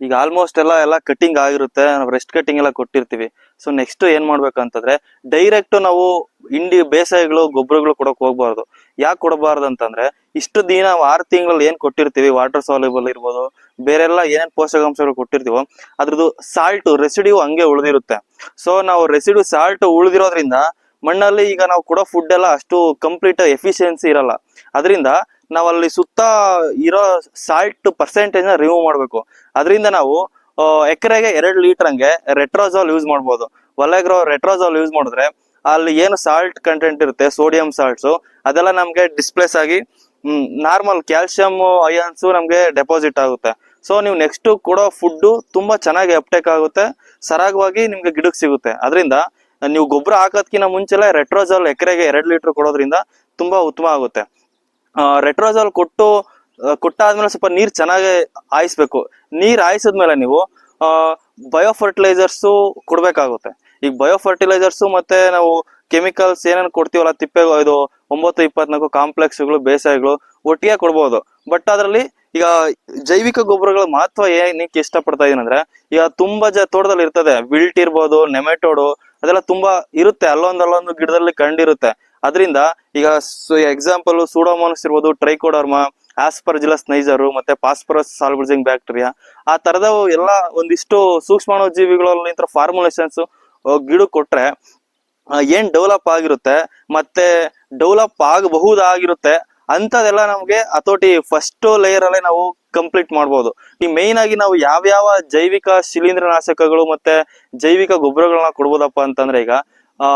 ಈಗ ಆಲ್ಮೋಸ್ಟ್ ಎಲ್ಲ ಎಲ್ಲ ಕಟ್ಟಿಂಗ್ ಆಗಿರುತ್ತೆ. ನಾವು ರೆಸ್ಟ್ ಕಟ್ಟಿಂಗ್ ಎಲ್ಲ ಕೊಟ್ಟಿರ್ತೀವಿ. ಸೊ ನೆಕ್ಸ್ಟ್ ಏನ್ ಮಾಡ್ಬೇಕಂತಂದ್ರೆ ಡೈರೆಕ್ಟ್ ನಾವು ಇಂಡಿ ಬೇಸಾಯಗಳು, ಗೊಬ್ಬರಗಳು ಕೊಡಕ್ ಹೋಗ್ಬಾರ್ದು. ಯಾಕೆ ಕೊಡಬಾರ್ದು ಅಂತಂದ್ರೆ, ಇಷ್ಟು ದಿನ ಆರು ತಿಂಗಳಲ್ಲಿ ಏನ್ ಕೊಟ್ಟಿರ್ತೀವಿ? ವಾಟರ್ ಸಾಲ್ಯುಬಲ್ ಇರ್ಬೋದು, ಬೇರೆಲ್ಲ ಏನೇನ್ ಪೋಷಕಾಂಶಗಳು ಕೊಟ್ಟಿರ್ತೀವೋ, ಅದ್ರದ್ದು ಸಾಲ್ಟ್ ರೆಸಿಡ್ಯೂ ಹಂಗೆ ಉಳಿದಿರುತ್ತೆ. ಸೊ ನಾವು ರೆಸಿಡ್ಯೂ ಸಾಲ್ಟ್ ಉಳಿದಿರೋದ್ರಿಂದ ಮಣ್ಣಲ್ಲಿ ಈಗ ನಾವು ಕೊಡೋ ಫುಡ್ ಎಲ್ಲ ಅಷ್ಟು ಕಂಪ್ಲೀಟ್ ಎಫಿಷಿಯನ್ಸಿ ಇರಲ್ಲ. ಅದರಿಂದ ನಾವು ಅಲ್ಲಿ ಸುತ್ತ ಇರೋ ಸಾಲ್ಟ್ ಪರ್ಸೆಂಟೇಜ್ನ ರಿಮೂವ್ ಮಾಡಬೇಕು. ಅದರಿಂದ ನಾವು ಎಕರೆಗೆ ಎರಡು ಲೀಟರ್ ಹಂಗೆ ರೆಟ್ರೋಸಾಲ್ ಯೂಸ್ ಮಾಡ್ಬೋದು. ಒಲೆಗ್ರೋ ರೆಟ್ರೋಸಾಲ್ ಯೂಸ್ ಮಾಡಿದ್ರೆ ಅಲ್ಲಿ ಏನು ಸಾಲ್ಟ್ ಕಂಟೆಂಟ್ ಇರುತ್ತೆ ಸೋಡಿಯಂ ಸಾಲ್ಟ್ಸು ಅದೆಲ್ಲ ನಮಗೆ ಡಿಸ್ಪ್ಲೇಸ್ ಆಗಿ ನಾರ್ಮಲ್ ಕ್ಯಾಲ್ಸಿಯಂ ಅಯಾನ್ಸು ನಮಗೆ ಡೆಪಾಸಿಟ್ ಆಗುತ್ತೆ. ಸೊ ನೀವು ನೆಕ್ಸ್ಟ್ ಕೊಡೋ ಫುಡ್ಡು ತುಂಬಾ ಚೆನ್ನಾಗಿ ಅಪ್ಟೇಕ್ ಆಗುತ್ತೆ, ಸರಾಗವಾಗಿ ನಿಮಗೆ ಗಿಡಕ್ಕೆ ಸಿಗುತ್ತೆ. ಅದರಿಂದ ನೀವು ಗೊಬ್ಬರ ಹಾಕೋದ್ಕಿಂತ ಮುಂಚೆಲೆ ರೆಟ್ರೋಸಾಲ್ ಎಕರೆಗೆ ಎರಡು ಲೀಟರ್ ಕೊಡೋದ್ರಿಂದ ತುಂಬಾ ಉತ್ತಮ ಆಗುತ್ತೆ. ರೆಟ್ರೋಜಾಲ್ ಕೊಟ್ಟು ಕೊಟ್ಟಾದ್ಮೇಲೆ ಸ್ವಲ್ಪ ನೀರು ಚೆನ್ನಾಗಿ ಆಯಿಸ್ಬೇಕು ನೀರು ಆಯಿಸಿದ್ಮೇಲೆ ನೀವು ಬಯೋ ಫರ್ಟಿಲೈಸರ್ಸ್ ಕೊಡಬೇಕಾಗುತ್ತೆ. ಈಗ ಬಯೋ ಫರ್ಟಿಲೈಸರ್ಸ್ ಮತ್ತೆ ನಾವು ಕೆಮಿಕಲ್ಸ್ ಏನೇನು ಕೊಡ್ತೀವಲ್ಲ ತಿಪ್ಪೆ ಇದು ಒಂಬತ್ತು, ಇಪ್ಪತ್ನಾಲ್ಕು ಕಾಂಪ್ಲೆಕ್ಸ್ಗಳು ಬೇಸಾಯಗಳು ಒಟ್ಟಿಗೆ ಕೊಡ್ಬೋದು. ಬಟ್ ಅದರಲ್ಲಿ ಈಗ ಜೈವಿಕ ಗೊಬ್ಬರಗಳ ಮಹತ್ವ ಏನಕ್ಕೆ ಇಷ್ಟಪಡ್ತಾ ಇದೀನಿ ಈಗ ತುಂಬಾ ಜ ತೋಟದಲ್ಲಿ ಇರ್ತದೆ ವಿಲ್ಟ್ ಇರ್ಬೋದು ನೆಮೆಟೋಡು ಅದೆಲ್ಲ ತುಂಬಾ ಇರುತ್ತೆ. ಅಲ್ಲೊಂದ್ ಅಲ್ಲೊಂದು ಗಿಡದಲ್ಲಿ ಕಂಡಿರುತ್ತೆ. ಅದರಿಂದ ಈಗ ಎಕ್ಸಾಂಪಲ್ ಸೂಡೋಮೋನಸ್ ಇರ್ಬೋದು ಟ್ರೈಕೋಡರ್ಮಾ ಆಸ್ಪರ್ಜಿಲಸ್ ನೈಜರು ಮತ್ತೆ ಪಾಸ್ಪರಸ್ ಸಾಲ್ಬರ್ಜಿಂಗ್ ಬ್ಯಾಕ್ಟೀರಿಯಾ ಆ ತರದ ಎಲ್ಲ ಒಂದಿಷ್ಟು ಸೂಕ್ಷ್ಮಾಣು ಜೀವಿಗಳಲ್ಲಿ ಫಾರ್ಮುಲೇಷನ್ಸ್ ಗಿಡ ಕೊಟ್ರೆ ಏನ್ ಡೆವಲಪ್ ಆಗಿರುತ್ತೆ, ಮತ್ತೆ ಡೆವಲಪ್ ಆಗಬಹುದಾಗಿರುತ್ತೆ ಅಂತದೆಲ್ಲ ನಮ್ಗೆ ಹತೋಟಿ ಫಸ್ಟ್ ಲೇಯರ್ ಅಲ್ಲೇ ನಾವು ಕಂಪ್ಲೀಟ್ ಮಾಡ್ಬೋದು. ಈ ಮೇಯ್ನ್ ಆಗಿ ನಾವು ಯಾವ್ಯಾವ ಜೈವಿಕ ಶಿಲೀಂಧ್ರನಾಶಕಗಳು ಮತ್ತೆ ಜೈವಿಕ ಗೊಬ್ಬರಗಳನ್ನ ಕೊಡ್ಬೋದಪ್ಪ ಅಂತಂದ್ರೆ ಈಗ ಆ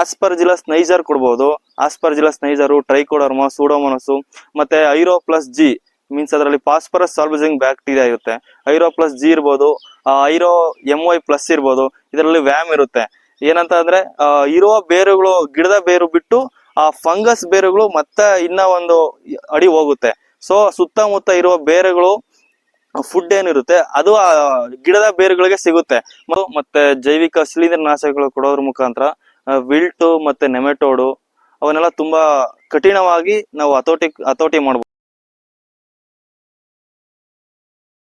ಆಸ್ಪರ್ಜಿಲಸ್ ನೈಜರ್ ಕೊಡ್ಬೋದು. ಆಸ್ಪರ್ಜಿಲಸ್ ನೈಜರು ಟ್ರೈಕೋಡರ್ಮ ಸೂಡೋಮೋನಸು ಮತ್ತೆ ಐರೋ ಪ್ಲಸ್ ಜಿ ಮೀನ್ಸ್ ಅದರಲ್ಲಿ ಫಾಸ್ಫರಸ್ ಸಾಲ್ಬಜಿಂಗ್ ಬ್ಯಾಕ್ಟೀರಿಯಾ ಇರುತ್ತೆ. ಐರೋ ಪ್ಲಸ್ ಜಿ ಇರ್ಬೋದು ಐರೋ ಎಂ ವೈ ಪ್ಲಸ್ ಇರ್ಬೋದು. ಇದರಲ್ಲಿ ವ್ಯಾಮ್ ಇರುತ್ತೆ. ಏನಂತ ಅಂದ್ರೆ ಆ, ಇರೋ ಬೇರುಗಳು ಗಿಡದ ಬೇರು ಬಿಟ್ಟು ಆ ಫಂಗಸ್ ಬೇರುಗಳು ಮತ್ತೆ ಇನ್ನ ಒಂದು ಅಡಿ ಹೋಗುತ್ತೆ. ಸೊ ಸುತ್ತಮುತ್ತ ಇರುವ ಬೇರುಗಳು ಫುಡ್ ಏನಿರುತ್ತೆ, ಅದು ಆ ಗಿಡದ ಬೇರುಗಳಿಗೆ ಸಿಗುತ್ತೆ. ಮತ್ತೆ ಜೈವಿಕ ಶಿಲೀಂದ್ರ ನಾಶಕಗಳು ಕೊಡೋದ್ರ ಮುಖಾಂತರ ವಿಲ್ಟು ಮತ್ತೆ ನೆಮೆಟೋಡು, ಅವನ್ನೆಲ್ಲ ತುಂಬಾ ಕಠಿಣವಾಗಿ ನಾವು ಹತೋಟಿ ಹತೋಟಿ ಮಾಡ್ಬೋದು.